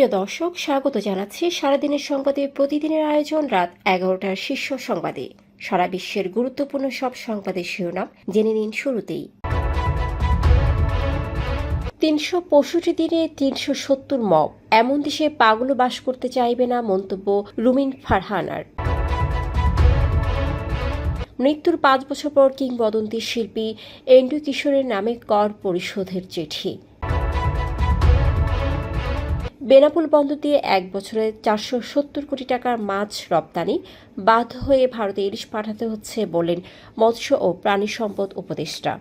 প্রিয় দর্শক, স্বাগত জানাচ্ছি সারাদিনের সংবাদে। প্রতিদিনের আয়োজন রাত এগারোটার শীর্ষ সংবাদে। সারা বিশ্বের গুরুত্বপূর্ণ সব সংবাদের শিরোনাম জেনে নিন শুরুতেই। তিনশো পঁয়ষট্টি দিনে তিনশো সত্তর মব। এমন দেশে পাগলও বাস করতে চাইবে না মন্তব্য রুমিন ফারহানার মৃত্যুর পাঁচ বছর পর কিংবদন্তি শিল্পী এন্ডু কিশোরের নামে কর পরিশোধের চিঠি। বেনাপুল বন্দর দিয়ে এক বছরে চারশো সত্তর কোটি টাকার মাছ রপ্তানি বাধ্য হয়ে ভারতে ইলিশ পাঠাতে হচ্ছে বলেন মৎস্য ও প্রাণী সম্পদ উপদেষ্টা।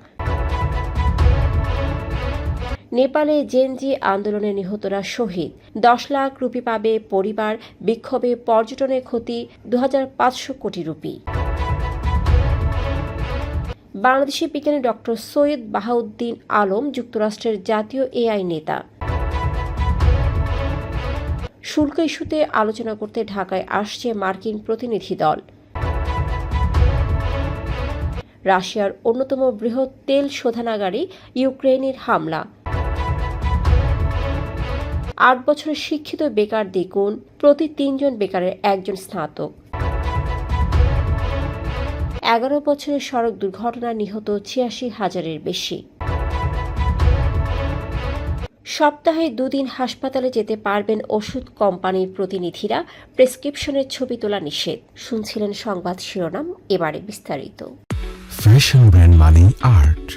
নেপালে জেনজি আন্দোলনে নিহতরা শহীদ। দশ লাখ রুপি পাবে পরিবার, বিক্ষোভে পর্যটনের ক্ষতি দু হাজার পাঁচশো কোটি রুপি। বাংলাদেশি বিজ্ঞানী ডক্টর সৈয়দ বাহাউদ্দিন আলম যুক্তরাষ্ট্রের জাতীয় এআই নেতা। শুল্ক ইস্যুতে আলোচনা করতে ঢাকায় আসছে মার্কিন প্রতিনিধি দল। রাশিয়ার অন্যতম বৃহৎ তেল শোধনাগারে ইউক্রেনের হামলা। আট বছরের শিক্ষিত বেকার দ্বিগুণ, প্রতি তিনজন বেকারের একজন স্নাতক। এগারো বছরের সড়ক দুর্ঘটনায় নিহত ছিয়াশি হাজারের বেশি। সপ্তাহে দুদিন হাসপাতালে যেতে পারবেন ওষুধ কোম্পানির প্রতিনিধিরা। প্রেসক্রিপশনের ছবি তোলা নিষেধ। শুনছিলেন সংবাদ শিরোনাম, এবারে বিস্তারিত। ফ্যাশন ব্র্যান্ড আর্ট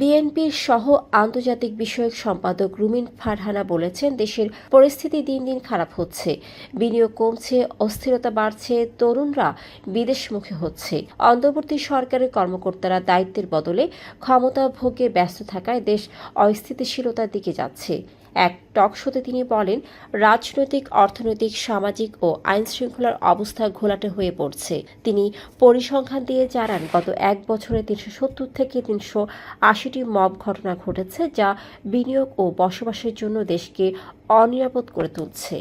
বিএনপির সহ আন্তর্জাতিক বিষয়ক সম্পাদক রুমিন ফারহানা বলেছেন, দেশের পরিস্থিতি দিন দিন খারাপ হচ্ছে। বিনিয়োগ কমছে, অস্থিরতা বাড়ছে, তরুণরা বিদেশমুখী হচ্ছে। অন্তর্বর্তী সরকারের কর্মকর্তারা দায়িত্বের বদলে ক্ষমতা ভোগে ব্যস্ত থাকায় দেশ অস্থিতিশীলতার দিকে যাচ্ছে। এক টক শোতে তিনি বলেন, রাজনৈতিক, অর্থনৈতিক, সামাজিক ও আইন শৃঙ্খলার অবস্থা ঘোলাটে হয়ে পড়ছে। তিনি পরিসংখ্যান দিয়ে জানান, গত এক বছরে তিনশো সত্তর থেকে তিনশো আশিটি মব ঘটনা ঘটেছে যা বিনিয়োগ ও বসবাসের জন্য দেশকে অনিরাপদ করে তুলছে।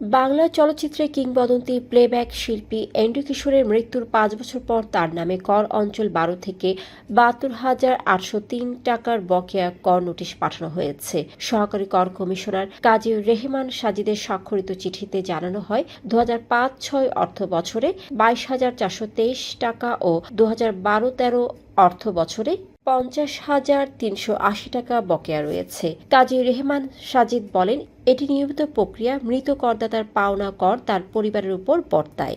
বাংলা চলচ্চিত্রে কিংবদন্তি প্লেব্যাক শিল্পী এন্ডু কিশোরের মৃত্যুর পাঁচ বছর পর তার নামে কর অঞ্চল বারো থেকে বাহাত্তর হাজার আটশো তিন টাকার বকেয়া কর নোটিশ পাঠানো হয়েছে। সহকারী কর কমিশনার কাজী রেহমান সাজিদের স্বাক্ষরিত চিঠিতে জানানো হয় দু হাজার পাঁচ ছয় অর্থ বছরে বাইশ হাজার চারশো তেইশ টাকা ও দু হাজার বারো তেরো অর্থ বছরে পঞ্চাশ হাজার তিনশো আশি টাকা বকেয়া রয়েছে। কাজী রেহমান সাজিদ বলেন, এটি নিয়মিত প্রক্রিয়া মৃত করদাতার পাওনা কর তার পরিবারের উপর বর্তায়।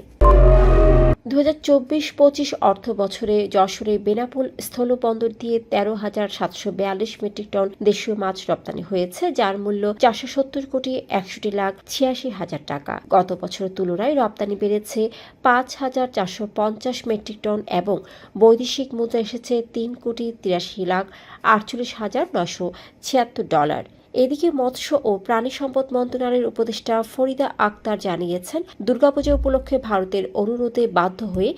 দু হাজার চব্বিশ পঁচিশ অর্থ বছরে যশোরে বেনাপুল স্থলবন্দর দিয়ে তেরো হাজার সাতশো বিয়াল্লিশ মেট্রিক টন দেশীয় মাছ রপ্তানি হয়েছে, যার মূল্য চারশো সত্তর কোটি একষট্টি লাখ ছিয়াশি হাজার টাকা। গত বছরের তুলনায় রপ্তানি বেড়েছে পাঁচ হাজার চারশো পঞ্চাশ মেট্রিক টন এবং বৈদেশিক মুদ্রা এসেছে তিন কোটি তিরাশি লাখ আটচল্লিশ হাজার নশো ছিয়াত্তর ডলার। এদিকে মৎস্য ও প্রাণী সম্পদ মন্ত্রণালয়ের উপদেষ্টা ফরিদা আক্তার জানিয়েছেন, দুর্গাপূজা উপলক্ষে ভারতের অনুরোধে বাধ্য হয়ে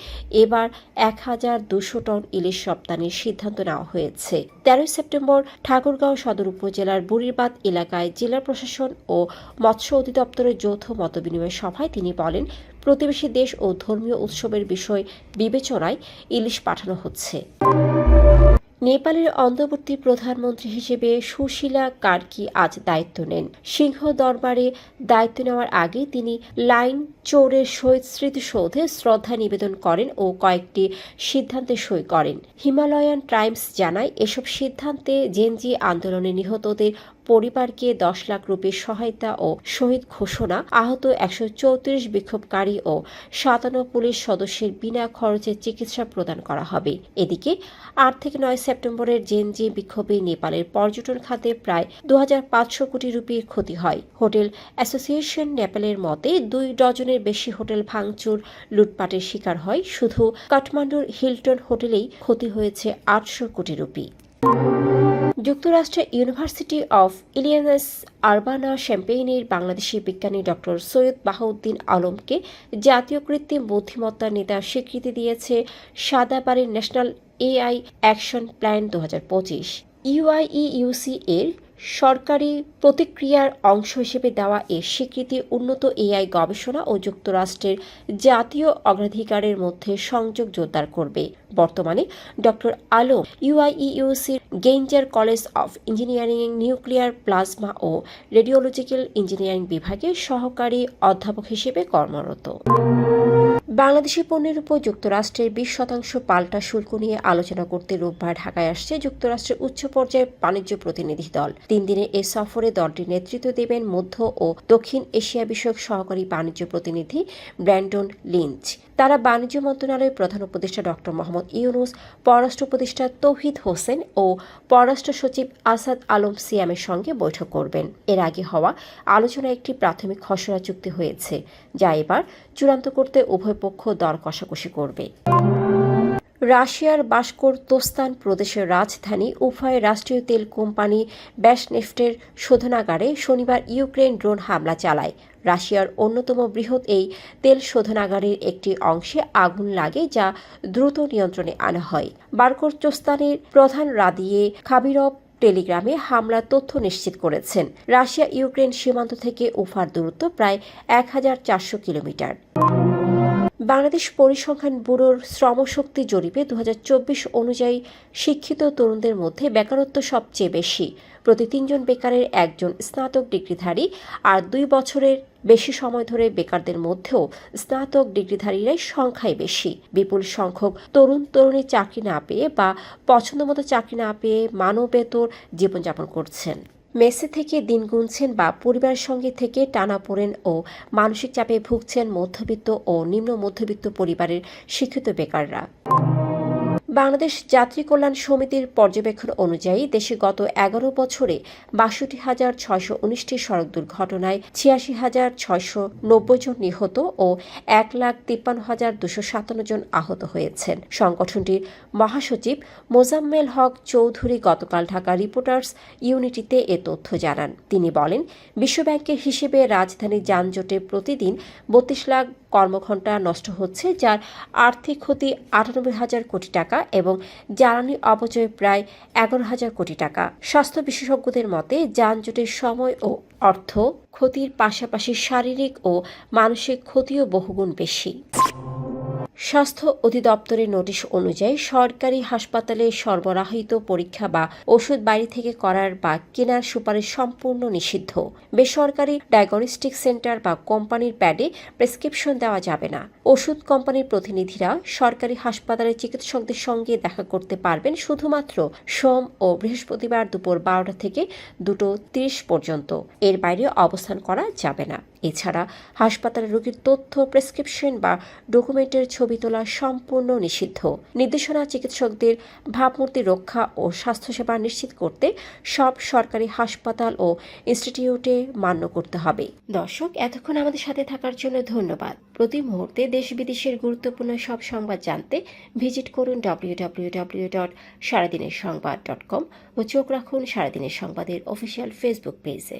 এবার এক হাজার দুশো টন ইলিশ রপ্তানির সিদ্ধান্ত নেওয়া হয়েছে। তেরোই সেপ্টেম্বর ঠাকুরগাঁও সদর উপজেলার বুড়িরবাদ এলাকায় জেলা প্রশাসন ও মৎস্য অধিদপ্তরের যৌথ মতবিনিময় সভায় তিনি বলেন, প্রতিবেশী দেশ ও ধর্মীয় উৎসবের বিষয় বিবেচনায় ইলিশ পাঠানো হচ্ছে। নেপালের অন্তর্বর্তী প্রধানমন্ত্রী হিসেবে সুশীলা কার্কি আজ দায়িত্ব নেন। সিংহ দরবারে দায়িত্ব নেওয়ার আগে তিনি লাইন চোরের শহীদ স্মৃতিসৌধে শ্রদ্ধা নিবেদন করেন ও কয়েকটি সিদ্ধান্তে সই করেন। হিমালয়ান টাইমস জানায়, এসব সিদ্ধান্তে জেনজি আন্দোলনে নিহতদের পরিবারকে দশ লাখ রুপির সহায়তা ও শহীদ ঘোষণা, আহত একশো চৌত্রিশ বিক্ষোভকারী ও সাতান্ন পুলিশ সদস্যের বিনা খরচে চিকিৎসা প্রদান করা হবে। এদিকে আট থেকে নয় সেপ্টেম্বরের জেনজি বিক্ষোভে নেপালের পর্যটন খাতে প্রায় দু হাজার পাঁচশো কোটি রুপির ক্ষতি হয়। হোটেল অ্যাসোসিয়েশন নেপালের মতে, দুই ডজনের বেশি হোটেল ভাঙচুর, লুটপাটের শিকার হয়। শুধু কাঠমান্ডুর হিলটন হোটেলেই ক্ষতি হয়েছে আটশো কোটি রুপি। যুক্তরাষ্ট্রের ইউনিভার্সিটি অফ ইলিয়ানাস আরবানা শ্যাম্পেইনের বাংলাদেশি বিজ্ঞানী ডক্টর সৈয়দ বাহাউদ্দিন আলমকে জাতীয় কৃত্রিম বুদ্ধিমত্তার নেতা স্বীকৃতি দিয়েছে সাদাবাড়ির ন্যাশনাল এআই অ্যাকশন প্ল্যান দু হাজার পঁচিশ। ইউআইইউসি এর সরকারি প্রতিক্রিয়ার অংশ হিসেবে দেওয়া এ স্বীকৃতি উন্নত এআই গবেষণা ও যুক্তরাষ্ট্রের জাতীয় অগ্রাধিকারের মধ্যে সংযোগ জোরদার করবে। বর্তমানে doctor Alam ইউআইইউসির Grainger college of engineering, nuclear, plasma O radiological engineering বিভাগে সহকারী অধ্যাপক হিসেবে কর্মরত। বাংলাদেশি পণ্যের উপর যুক্তরাষ্ট্রের বিশ শতাংশ পাল্টা শুল্ক নিয়ে আলোচনা করতে রোববার ঢাকায় আসছে যুক্তরাষ্ট্রের উচ্চ পর্যায়ের বাণিজ্য প্রতিনিধি দল। তিন দিনের এ সফরে দলটির নেতৃত্ব দেবেন মধ্য ও দক্ষিণ এশিয়া বিষয়ক সহকারী বাণিজ্য প্রতিনিধি ব্র্যান্ডন লিঞ্চ। তারা বাণিজ্য মন্ত্রণালয়ের প্রধান উপদেষ্টা ডক্টর মোহাম্মদ ইউনুস, পররাষ্ট্র উপদেষ্টা তৌহিদ হোসেন ও পররাষ্ট্র সচিব আসাদ আলম সিয়ামের সঙ্গে বৈঠক করবেন। এর আগে হওয়া আলোচনায় একটি প্রাথমিক খসড়া চুক্তি হয়েছে, যা এবার চূড়ান্ত করতে উভয় পক্ষ দর কষাকষি করবে। রাশিয়ার বাস্কোর তোস্তান প্রদেশের রাজধানী উফায় রাষ্ট্রীয় তেল কোম্পানি ব্যাসনেফটের শোধনাগারে শনিবার ইউক্রেন ড্রোন হামলা চালায়। রাশিয়ার অন্যতম বৃহৎ এই তেল শোধনাগারের একটি অংশে আগুন লাগে যা দ্রুত নিয়ন্ত্রণে আনা হয়। বার্কোর তোস্তানের প্রধান রাদিয়ে খাবিরব টেলিগ্রামে হামলার তথ্য নিশ্চিত করেছেন। রাশিয়া ইউক্রেন সীমান্ত থেকে উফার দূরত্ব প্রায় এক হাজার চারশো কিলোমিটার। বাংলাদেশ পরিসংখ্যান ব্যুরোর শ্রমশক্তি জরিপে দু হাজার চব্বিশ অনুযায়ী শিক্ষিত তরুণদের মধ্যে বেকারত্ব সবচেয়ে বেশি। প্রতি তিনজন বেকারের একজন স্নাতক ডিগ্রিধারী আর দুই বছরের বেশি সময় ধরে বেকারদের মধ্যেও স্নাতক ডিগ্রিধারীরাই সংখ্যায় বেশি। বিপুল সংখ্যক তরুণ তরুণী চাকরি না পেয়ে বা পছন্দমতো চাকরি না পেয়ে মানবেতর জীবনযাপন করছেন। মেসে থেকে দিন গুনছেন বা পরিবারের সঙ্গে থেকে টানা পড়েন ও মানসিক চাপে ভুগছেন মধ্যবিত্ত ও নিম্ন মধ্যবিত্ত পরিবারের শিক্ষিত বেকাররা। বাংলাদেশ যাত্রী কল্যাণ সমিতির পর্যবেক্ষণ অনুযায়ী দেশে গত এগারো বছরে বাষট্টি হাজার ছয়শো উনিশটি সড়ক দুর্ঘটনায় ছিয়াশি হাজার ছয়শো নব্বই জন নিহত ও এক লাখ তিপ্পান্ন হাজার দুশো সাতান্ন জন আহত হয়েছেন। সংগঠনটির মহাসচিব মোজাম্মেল হক চৌধুরী গতকাল ঢাকা রিপোর্টার্স ইউনিটিতে এ তথ্য জানান। তিনি বলেন, বিশ্বব্যাংকের হিসেবে রাজধানীর যানজটে প্রতিদিন বত্রিশ লাখ কর্মঘণ্টা নষ্ট হচ্ছে, যার আর্থিক ক্ষতি আটানব্বই হাজার কোটি টাকা এবং জ্বালানি অপচয় প্রায় এগারো হাজার কোটি টাকা। স্বাস্থ্য বিশেষজ্ঞদের মতে, যানজটের সময় ও অর্থ ক্ষতির পাশাপাশি শারীরিক ও মানসিক ক্ষতিও বহুগুণ বেশি। স্বাস্থ্য অধিদপ্তরের নোটিশ অনুযায়ী সরকারি হাসপাতালে সরবরাহিত পরীক্ষা বা ওষুধ বাইরে থেকে করার বা কেনার সুপারিশ সম্পূর্ণ নিষিদ্ধ। বেসরকারি ডায়াগনস্টিক সেন্টার বা কোম্পানির প্যাডে প্রেসক্রিপশন দেওয়া যাবে না। ওষুধ কোম্পানির প্রতিনিধিরা সরকারি হাসপাতালের চিকিৎসকদের সঙ্গে দেখা করতে পারবেন শুধুমাত্র সোম ও বৃহস্পতিবার দুপুর বারোটা থেকে দুটো তিরিশ পর্যন্ত। এর বাইরে অবস্থান করা যাবে না। এছাড়া হাসপাতালে রোগীর তথ্য প্রেসক্রিপশন বা ডকুমেন্টের ছবি তোলা সম্পূর্ণ নিষিদ্ধ। নির্দেশনা চিকিৎসকদের ভাবমূর্তি রক্ষা ও স্বাস্থ্যসেবা নিশ্চিত করতে সব সরকারি হাসপাতাল ও ইনস্টিটিউটে মান্য করতে হবে। দর্শক, এতক্ষণ আমাদের সাথে থাকার জন্য ধন্যবাদ। প্রতি মুহূর্তে দেশ বিদেশের গুরুত্বপূর্ণ সব সংবাদ জানতে ভিজিট করুন ডাব্লিউ ডাব্লিউ ডাব্লিউ ডট সারাদিনের সংবাদ ডট কম ও চোখ রাখুন সারাদিনের সংবাদের অফিসিয়াল ফেসবুক পেজে